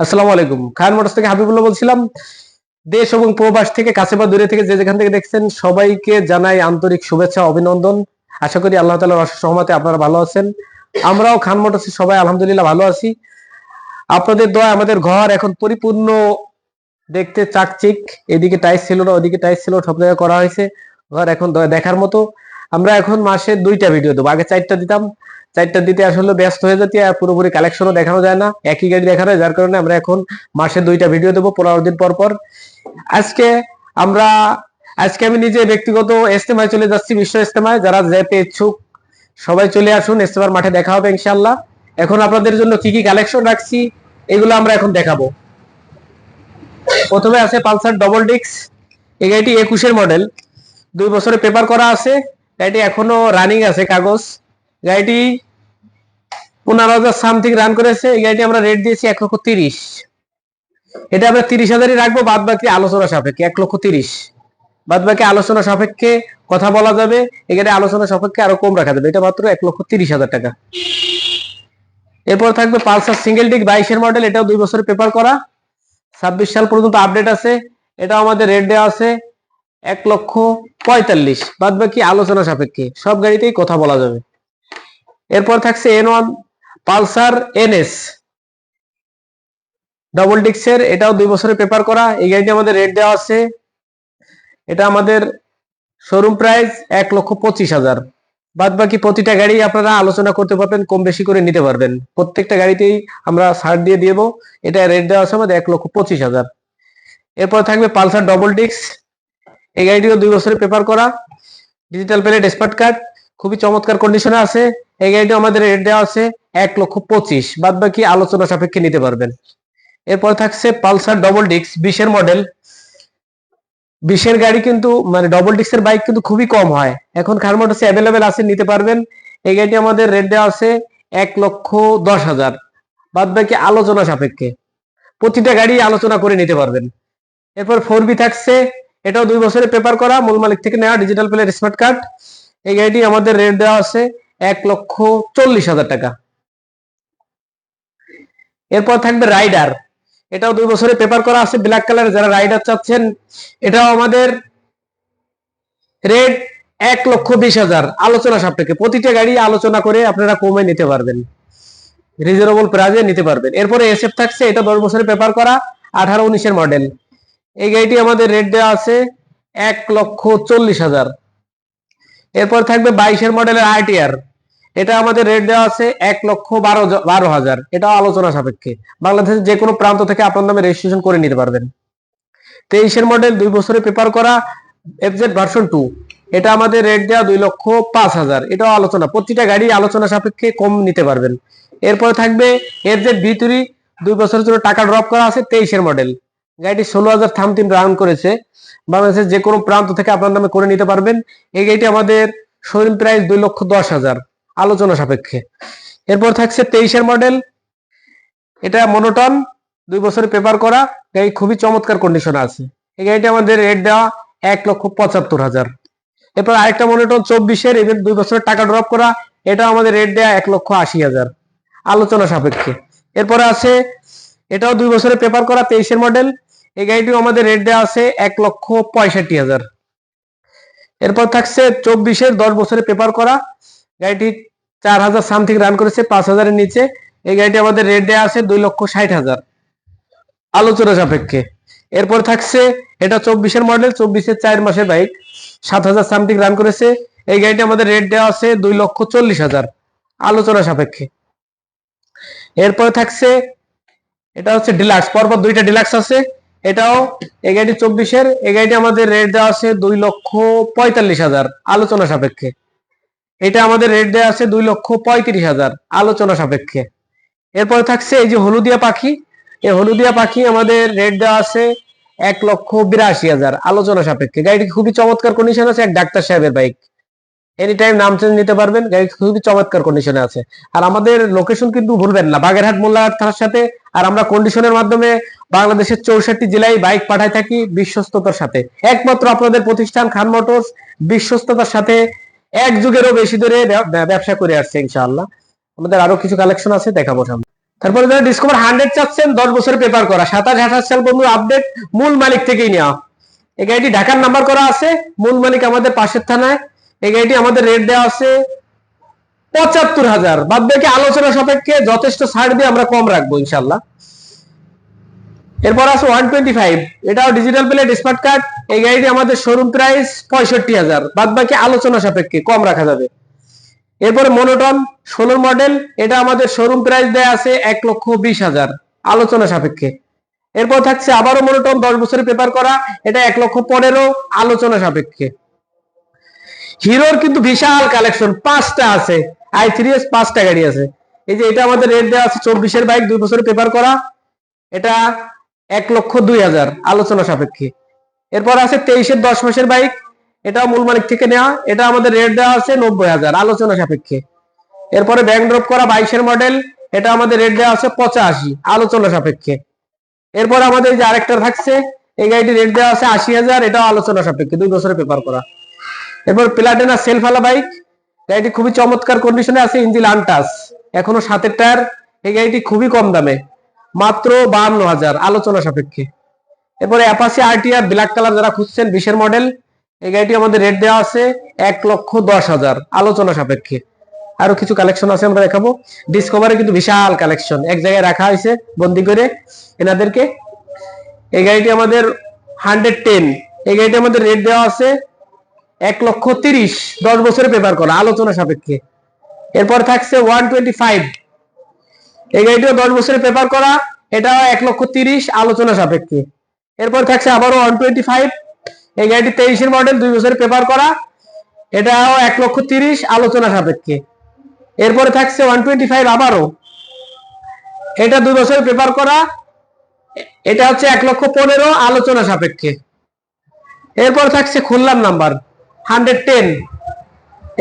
আসসালামু আলাইকুম। খান মোটরস থেকে হাবিবুল্লাহ বলছিলাম, দেশ এবং প্রবাস থেকে কাছে বা দূরে থেকে যে যেখান থেকে দেখছেন, সবাইকে জানাই আন্তরিক শুভেচ্ছা, অভিনন্দন। আশা করি আল্লাহ তালার অশেষ সহমতে আপনারা ভালো আছেন। আমরাও খান মোটরসে সবাই আলহামদুলিল্লাহ ভালো আছি। আপনাদের দয়া আমাদের ঘর এখন পরিপূর্ণ দেখতে চাকচিক। এদিকে টাইস ছিল না, ওদিকে টাইস ছিল, সব জায়গায় করা হয়েছে। ঘর এখন দয়া দেখার মতো। আমরা এখন মাসে দুইটা ভিডিও দেবো। আগে চারটা দিতাম। চারটা দিতে আসলে ব্যস্ত হয়ে যেতে আর পুরোপুরি কালেকশনও দেখানো যায় না। একই গাড়ি দেখানো হয় যার কারণে আমরা এখন মাসে দুইটা ভিডিও দেবো পনেরো দিন পর পর। আজকে আমরা, আজকে আমি নিজে ব্যক্তিগত ইস্তেমায় চলে যাচ্ছি, বিশ্ব ইস্তেমায় যারা যেতে ইচ্ছুক, সবাই চলে আসুন ইস্তেমার মাঠে দেখা হবে ইনশাল্লাহ এখন আপনাদের জন্য কি কি কালেকশন রাখছি, এগুলো আমরা এখন দেখাবো। প্রথমে আছে পালসার ডবল ডিক্স এই গাড়িটি একুশের মডেল দুই বছরের পেপার করা আছে। গাড়িটি এখনও রানিং আছে, কাগজ। গাড়িটি পনেরো হাজার সামথিং রান করেছে। এই গাড়িটি আমরা রেট দিয়েছি এক লক্ষ তিরিশ। এটা আমরা তিরিশ হাজারই রাখব বাদ বাকি আলোচনা সাপেক্ষে এক লক্ষ তিরিশ। বাদ বাকি আলোচনা সাপেক্ষে কথা বলা যাবে, এখানে আলোচনা সাপেক্ষে আরও কম রাখা যাবে। এটা মাত্র এক লক্ষ তিরিশ হাজার টাকা। এরপর থাকবে পালসার সিঙ্গেল ডিক বাইশের মডেল এটাও দুই বছরের পেপার করা। ছাব্বিশ সাল পর্যন্ত আপডেট আছে। এটাও আমাদের রেট দেওয়া আছে এক লক্ষ পঁয়তাল্লিশ। বাদ বাকি আলোচনা সাপেক্ষে সব গাড়িতেই কথা বলা যাবে। এরপর থাকছে N one Pulsar NS double ডিক্সের এটাও দুই বছরের পেপার করা। এই গাড়িটি আমাদের রেট দেওয়া আছে। এটা আমাদের শোরুম প্রাইস এক লক্ষ পঁচিশ হাজার। বাদ বাকি প্রতিটা গাড়ি আপনারা আলোচনা করতে পারবেন, কম বেশি করে নিতে পারবেন। প্রত্যেকটা গাড়িতেই আমরা ছাড় দিয়ে দিব এটা রেট দেওয়া আছে আমাদের এক লক্ষ পঁচিশ হাজার। এরপর থাকবে পালসার ডবল ডিক্স এই গাড়িটিও দুই বছরের পেপার করা। ডিজিটাল প্লেট স্মার্ট কার্ড খুবই চমৎকার কন্ডিশনে আছে। এই গাড়িটি আমাদের রেট দেওয়া আছে এক লক্ষ পঁচিশ। বাদ বাকি আলোচনা সাপেক্ষে নিতে পারবেন। এরপর থাকছে পালসার ডবল ডিক্স বিশের মডেল বিশের গাড়ি কিন্তু মানে ডবল ডিক্সের বাইক কিন্তু খুবই কম হয়। এখন খারমোটসে অ্যাভেলেবেল আছে, নিতে পারবেন। এই গাড়িটি আমাদের রেট দেওয়া আছে এক লক্ষ দশ হাজার। বাদ বাকি আলোচনা সাপেক্ষে। প্রতিটা গাড়ি আলোচনা করে নিতে পারবেন। এরপর ফোর বি থাকছে। এটাও দুই বছরের পেপার করা। মূল মালিক থেকে নেওয়া ডিজিটাল প্লেট স্মার্ট কার্ড এই গাড়িটি আমাদের রেট দেওয়া আছে এক লক্ষ চল্লিশ হাজার টাকা। এরপর থাকবে রাইডার এটাও দুই বছরের পেপার করা আছে ব্ল্যাক কালার যারা রাইডার চাচ্ছেন, এটাও আমাদের রেট এক লক্ষ বিশ হাজার। আলোচনা সাপেক্ষে প্রতিটা গাড়ি আলোচনা করে আপনারা কমে নিতে পারবেন। রিজনেবল প্রাইজে নিতে পারবেন। এরপরে এসএফ থাকছে, এটা দশ বছরের পেপার করা, আঠারো উনিশের মডেল এই গাড়িটি আমাদের রেট দেওয়া আছে এক লক্ষ চল্লিশ হাজার। এরপর থাকবে বাইশের মডেলের আইটিআর এটা আমাদের রেট দেওয়া আছে এক লক্ষ বারো বারো হাজার। এটাও আলোচনা সাপেক্ষে। বাংলাদেশের যে কোনো প্রান্ত থেকে আপনার নামে রেজিস্ট্রেশন করে নিতে পারবেন। তেইশের মডেল দুই বছরে পেপার করা এফজেড ভার্সন টু এটা আমাদের রেট দেওয়া দুই লক্ষ পাঁচ হাজার। এটাও আলোচনা। প্রতিটা গাড়ি আলোচনা সাপেক্ষে কম নিতে পারবেন। এরপরে থাকবে এফজেড ভিতুরি দুই বছরের জন্য টাকা ড্রপ করা আছে তেইশের মডেল গাড়িটি ষোলো হাজার থামতিম রান করেছে। বাংলাদেশের যে কোনো প্রান্ত থেকে আপনার নামে করে নিতে পারবেন। এই গাড়িটি আমাদের শোরুম প্রাইস দুই লক্ষ দশ হাজার। আলোচনা সাপেক্ষে। এরপর থাকছে তেইশের মডেল এটা মনোটন দুই বছরের পেপার করা, গাড়ি খুবই চমৎকার কন্ডিশনে আছে। এই গাড়িটি আমাদের রেট দেওয়া এক লক্ষ পঁচাত্তর হাজার। এরপর আরেকটা মনোটন চব্বিশের এবার দুই বছরের টাকা ড্রপ করা এটা আমাদের রেট দেওয়া এক লক্ষ আশি হাজার। আলোচনা সাপেক্ষে। এরপরে আছে, এটাও দুই বছরের পেপার করা, তেইশের মডেল এই গাড়িটিও আমাদের রেট দেওয়া আছে এক লক্ষ পঁয়ষট্টি হাজার। এরপর থাকছে চব্বিশের দশ বছরের পেপার করা গাড়িটি চার হাজার সামথিং রান করেছে, পাঁচ হাজারের নিচে। এই গাড়িটি আমাদের রেট আছে দুই লক্ষ ষাট হাজার। আলোচনা সাপেক্ষে। এরপর থাকছে, এটা চব্বিশের মডেল চব্বিশের চার মাসের বাইক সাত হাজার সামথিং রান করেছে। এই গাড়িটি আমাদের রেট দেওয়া আছে দুই লক্ষ চল্লিশ হাজার। আলোচনা সাপেক্ষে। এরপর থাকছে, এটা হচ্ছে ডিলাক্স পরপর দুইটা ডিলাক্স আছে। এটাও, এই গাড়িটি চব্বিশের, এই গাড়িটি আমাদের রেট দেওয়া আছে দুই লক্ষ পঁয়তাল্লিশ হাজার। আলোচনা সাপেক্ষে। এটা আমাদের রেট দেওয়া আছে দুই লক্ষ পঁয়ত্রিশ হাজার, আলোচনা সাপেক্ষে। এরপর থাকছে এই যে হলুদিয়া পাখি, এই হলুদিয়া পাখি আমাদের রেট দেওয়া আছে এক লক্ষ বিরাশি হাজার, আলোচনা সাপেক্ষে। গাড়িটি খুবই চমৎকার কন্ডিশন আছে, এক ডাক্তার সাহেবের বাইক এনি টাইম নাম চেঞ্জ নিতে পারবেন গাড়ি খুবই চমৎকার কন্ডিশনে আছে। আর আমাদের লোকেশন কিন্তু ভুলবেন না, বাগেরহাট মোল্লাহাট থানার সাথে, আর আমরা কন্ডিশনের মাধ্যমে বাংলাদেশের চৌষট্টি জেলায় বাইক পাঠাই থাকি বিশ্বস্ততার সাথে। একমাত্র আপনাদের প্রতিষ্ঠান খান মোটরস, বিশ্বস্ততার সাথে এক যুগেরও বেশি ধরে ব্যবসা করে আসছে ইনশাআল্লাহ। আমাদের আরও কিছু কালেকশন আছে, দেখাবো সামনে। তারপরে যারা ডিসকভার হান্ড্রেড চাচ্ছেন, দশ বছরের পেপার করা। সাতাশ, আঠাশ সাল বন্ধু আপডেট মূল মালিক থেকেই নেওয়া। এই গাড়িটি ঢাকার নাম্বার করা আছে, মূল মালিক আমাদের পাশের থানায়। এই গাড়িটি আমাদের রেট দেওয়া আছে পঁচাত্তর হাজার। বাদ বাকি আলোচনা সাপেক্ষে যথেষ্ট ছাড় দিয়ে আমরা কম রাখব ইনশাল্লাহ এরপর আছে ওয়ান টোয়েন্টি ফাইভ এটাও ডিজিটাল প্লেট স্মার্ট কার্ড এই গাড়িটি আমাদের শোরুম প্রাইস পঁয়ষট্টি হাজার। বাদ বাকি আলোচনা সাপেক্ষে কম রাখা যাবে। এরপরে মনোটন ষোলোর মডেল এটা আমাদের শোরুম প্রাইস দেয়া আছে এক লক্ষ বিশ হাজার। আলোচনা সাপেক্ষে। এরপর থাকছে আবারও মনোটন দশ বছরের পেপার করা, এটা এক লক্ষ পনেরো, আলোচনা সাপেক্ষে। হিরোর কিন্তু বিশাল কালেকশন পাঁচটা আছে। আই থ্রি এস পাঁচটা গাড়ি আছে। এই যে এটা আমাদের রেট দেওয়া আছে চব্বিশের বাইক দুই বছরের পেপার করা, এটা এক লক্ষ দুই হাজার, আলোচনা সাপেক্ষে। এরপর আছে তেইশের দশ মাসের বাইক। এটা মূল মালিক থেকে নেওয়া। এটা আমাদের রেট দেওয়া আছে নব্বই হাজার, আলোচনা সাপেক্ষে। এরপরে ব্যাংক ড্রপ করা বাইশের মডেল এটা আমাদের রেট দেওয়া আছে পঁচাশি, আলোচনা সাপেক্ষে। এরপর আমাদের যে আরেকটা থাকছে, এই গাড়িটি রেট দেওয়া আছে আশি হাজার, এটাও আলোচনা সাপেক্ষে, দুই বছরের পেপার করা। এরপর প্লাটিনা সেলফালা বাইক গাড়িটি খুবই চমৎকার কন্ডিশনে আছে ইঞ্জিন আনটাস এখনও সাতের টায়ার এই গাড়িটি খুবই কম দামে, মাত্র বাহান্ন হাজার, আলোচনা সাপেক্ষে। এরপরে অ্যাপাসি আরটিআর ব্ল্যাক কালার যারা খুঁজছেন, বিশের মডেল এই গাড়িটি আমাদের রেট দেওয়া আছে এক লক্ষ দশ হাজার, আলোচনা সাপেক্ষে। আরও কিছু কালেকশন আছে আমরা দেখাবো। ডিসকভারে কিন্তু বিশাল কালেকশন এক জায়গায় রাখা হয়েছে, বন্দি করে এনাদেরকে। এই গাড়িটি আমাদের হান্ড্রেড টেন এই গাড়িটি আমাদের রেট দেওয়া আছে এক লক্ষ তিরিশ, দশ বছরের পেপার করা, আলোচনা সাপেক্ষে। এরপর থাকছে ওয়ান টোয়েন্টি ফাইভ এই গাড়িটিও দশ বছরের পেপার করা এটা এক লক্ষ তিরিশ, আলোচনা সাপেক্ষে। এরপর থাকছে আবারও ওয়ান টোয়েন্টি ফাইভ এই গাড়িটি তেইশের মডেল দুই বছরের পেপার করা। এটাও এক লক্ষ তিরিশ আলোচনা সাপেক্ষে। এরপরে থাকছে ওয়ান টোয়েন্টি ফাইভ আবারও। এটা দুই বছরের পেপার করা। এটা হচ্ছে এক লক্ষ পনেরো আলোচনা সাপেক্ষে। এরপর থাকছে খুললাম নাম্বার হান্ড্রেড টেন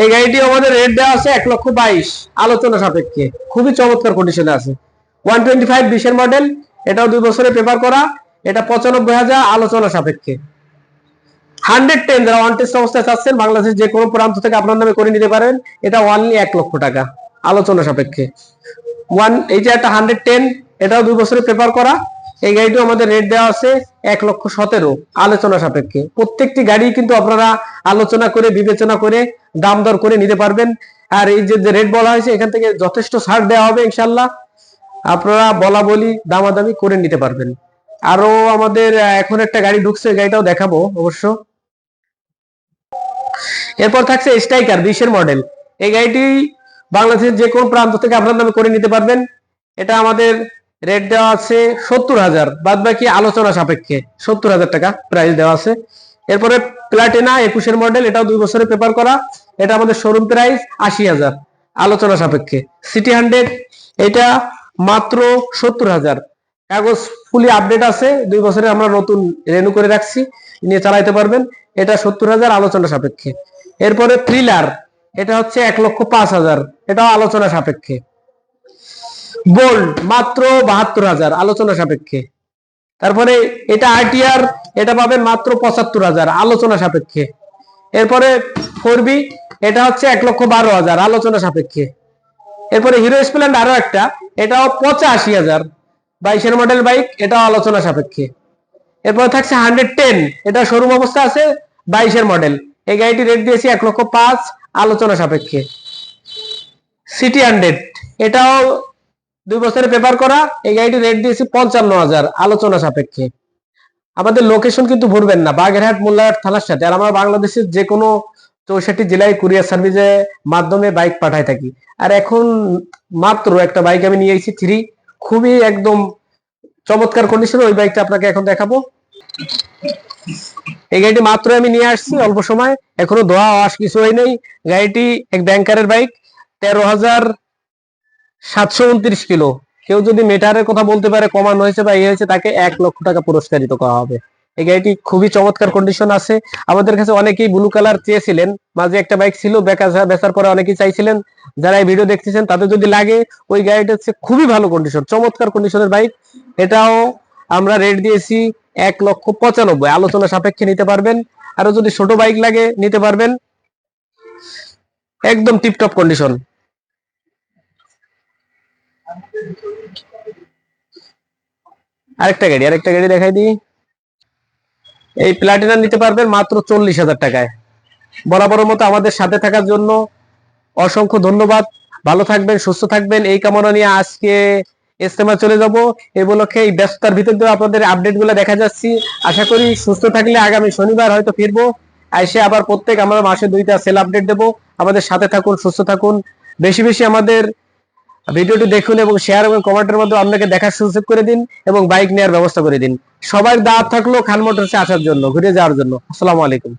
এই গাড়িটি আমাদের রেট দেওয়া আছে এক লক্ষ বাইশ আলোচনা সাপেক্ষে। খুবই চমৎকার কন্ডিশনে আছে। ওয়ান টোয়েন্টি ফাইভ বিশের মডেল এটাও দুই বছরের পেপার করা। এটা পঁচানব্বই হাজার আলোচনা সাপেক্ষে। হান্ড্রেড টেন যারা ওয়ান টেস্ট অবস্থায় চাচ্ছেন, বাংলাদেশের যে কোনো প্রান্ত থেকে আপনার নামে করে নিতে পারেন, এটা ওয়ানলি এক লক্ষ টাকা, আলোচনা সাপেক্ষে। ওয়ান এই যে একটা হান্ড্রেড টেন, এটাও দুই বছরের পেপার করা। এই গাড়িটিও আমাদের রেট দেওয়া আছে এক লক্ষ সতেরো, আলোচনা সাপেক্ষে। প্রত্যেকটি গাড়ি কিন্তু আপনারা আলোচনা করে, বিবেচনা করে, দাম দর করে নিতে পারবেন। আর এই যে রেট বলা হয়েছে, এখান থেকে যথেষ্ট ছাড় দেওয়া হবে ইনশাল্লাহ আপনারা বলা বলি দামাদামি করে নিতে পারবেন। আরও আমাদের এখন একটা গাড়ি ঢুকছে, গাড়িটাও দেখাবো অবশ্য। এরপর থাকছে স্ট্রাইকার বিশের মডেল এই গাড়িটি বাংলাদেশের যে কোনো প্রান্ত থেকে আপনার নামে করে নিতে পারবেন। এটা আমাদের রেট দেওয়া আছে সত্তর হাজার। বাদ বাকি আলোচনা সাপেক্ষে সত্তর হাজার টাকা প্রাইস দেওয়া আছে। এরপরে প্লাটিনা একুশের মডেল এটাও দুই বছরের পেপার করা। এটা আমাদের শোরুম প্রাইস আশি হাজার। আলোচনা সাপেক্ষে। সিটি হান্ড্রেড এটা মাত্র সত্তর হাজার। কাগজ ফুলি আপডেট আছে, দুই বছরে আমরা নতুন রেনু করে রাখছি, নিয়ে চালাইতে পারবেন। এটা সত্তর হাজার আলোচনা সাপেক্ষে। এরপরে থ্রিলার এটা হচ্ছে এক লক্ষ পাঁচ হাজার। এটাও আলোচনা সাপেক্ষে। বোল্ড মাত্র বাহাত্তর হাজার, আলোচনা সাপেক্ষে। তারপরে এটা আরটিআর এটা পাবেন মাত্র পঁচাত্তর হাজার, আলোচনা সাপেক্ষে। এরপরে ফোর বি এটা হচ্ছে এক লক্ষ বারো হাজার, আলোচনা সাপেক্ষে। এরপরে হিরো স্প্লেন্ডার আরও একটা, এটাও পঁচাশি হাজার। বাইশের মডেল বাইক এটাও আলোচনা সাপেক্ষে। এরপর থাকছে হান্ড্রেড টেন এটা শোরুম অবস্থা আছে, বাইশের মডেল এই গাড়িটি রেট দিয়েছি এক লক্ষ পাঁচ, আলোচনা সাপেক্ষে। সিটি হান্ড্রেড এটাও দুই বছরের পেপার করা, এই গাড়িটি রেট দিয়েছি পঞ্চান্ন হাজার, আলোচনা সাপেক্ষে। আমাদের লোকেশন কিন্তু ভুলবেন না, বাগেরহাট মোল্লাহাট থানার সাথে। আর আমরা বাংলাদেশের যে কোনো চৌষট্টি জেলায় কুরিয়ার সার্ভিসের মাধ্যমে বাইক পাঠাই থাকি। আর এখন মাত্র একটা বাইক আমি নিয়ে এসেছি থ্রি খুবই একদম চমৎকার কন্ডিশনে ওই বাইকটা আপনাকে এখন দেখাবো। এই গাড়িটি মাত্র আমি নিয়ে আসছি, অল্প সময়। এখনও ধোয়া ওয়াশ কিছু হয় নাই। গাড়িটি এক ব্যাংকারের বাইক তেরো হাজার সাতশো উনত্রিশ কিলো। কেউ যদি মেটারের কথা বলতে পারে, কমানো হয়েছে বা ইয়ে হয়েছে, তাকে এক লক্ষ টাকা পুরস্কারিত করা হবে। এই গাড়িটি খুবই চমৎকার কন্ডিশন আছে। আমাদের কাছে অনেকেই ব্লু কালার চেয়েছিলেন। মাঝে একটা বাইক ছিল বেচা বেচার পরে অনেকেই চাইছিলেন। যারা এই ভিডিও দেখতেছেন, তাদের যদি লাগে, ওই গাড়িটা হচ্ছে খুবই ভালো কন্ডিশন চমৎকার কন্ডিশনের বাইক এটাও আমরা রেট দিয়েছি এক লক্ষ পঁচানব্বই। আলোচনা সাপেক্ষে নিতে পারবেন। আরও যদি ছোট বাইক লাগে, নিতে পারবেন। একদম টিপটপ কন্ডিশন আরেকটা গাড়ি আরেকটা গাড়ি দেখাই দিই। এই প্লাটিনা নিতে পারবেন মাত্র চল্লিশ হাজার টাকায়। বরাবর মতো আমাদের সাথে থাকার জন্য অসংখ্য ধন্যবাদ। ভালো থাকবেন, সুস্থ থাকবেন। এই কামনা নিয়ে আজকে ইস্তেমা চলে যাব। এই উপলক্ষে এই ব্যস্ততার ভিতর দিয়ে আপনাদের আপডেটগুলো দেখা যাচ্ছি। আশা করি সুস্থ থাকলে আগামী শনিবার হয়তো ফিরবো। এসে আবার প্রত্যেক আমরা মাসে দুইটা সেল আপডেট দেবো। আমাদের সাথে থাকুন, সুস্থ থাকুন। বেশি বেশি আমাদের ভিডিওটি দেখুন এবং শেয়ার এবং কমেন্টের মধ্যে আপনাকে দেখার সুযোগ করে দিন এবং বাইক নেওয়ার ব্যবস্থা করে দিন। সবার দাওয়াত থাকল খান মোটরসে আসার জন্য ঘুরে যাওয়ার জন্য। আসসালামু আলাইকুম।